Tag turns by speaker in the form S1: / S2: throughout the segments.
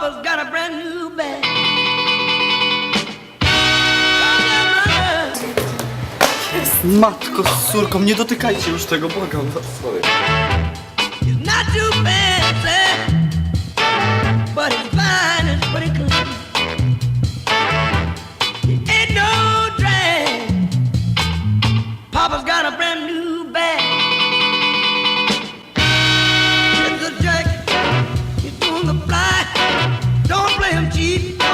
S1: Papa's got a brand new bag.
S2: Matko z córką, nie dotykajcie już tego, błagam was.
S1: Sorry. not too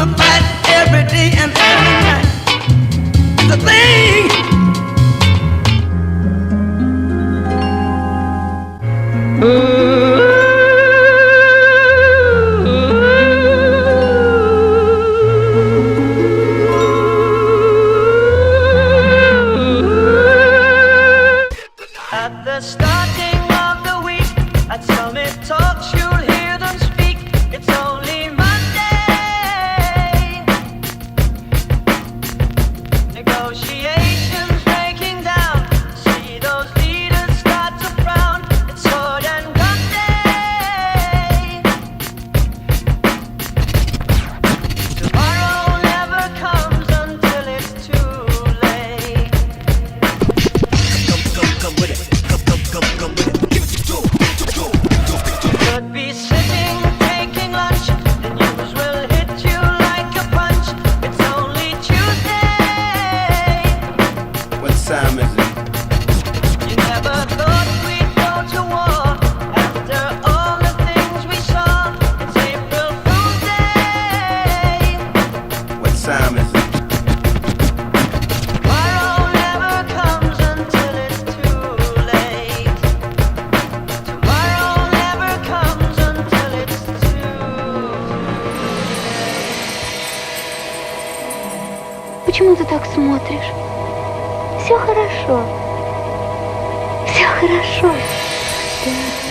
S1: the fight every day and every night. The thing.
S3: At the starting of the week, at Summit Talks, you'll
S4: Почему ты так смотришь? Все хорошо. Все хорошо. Да.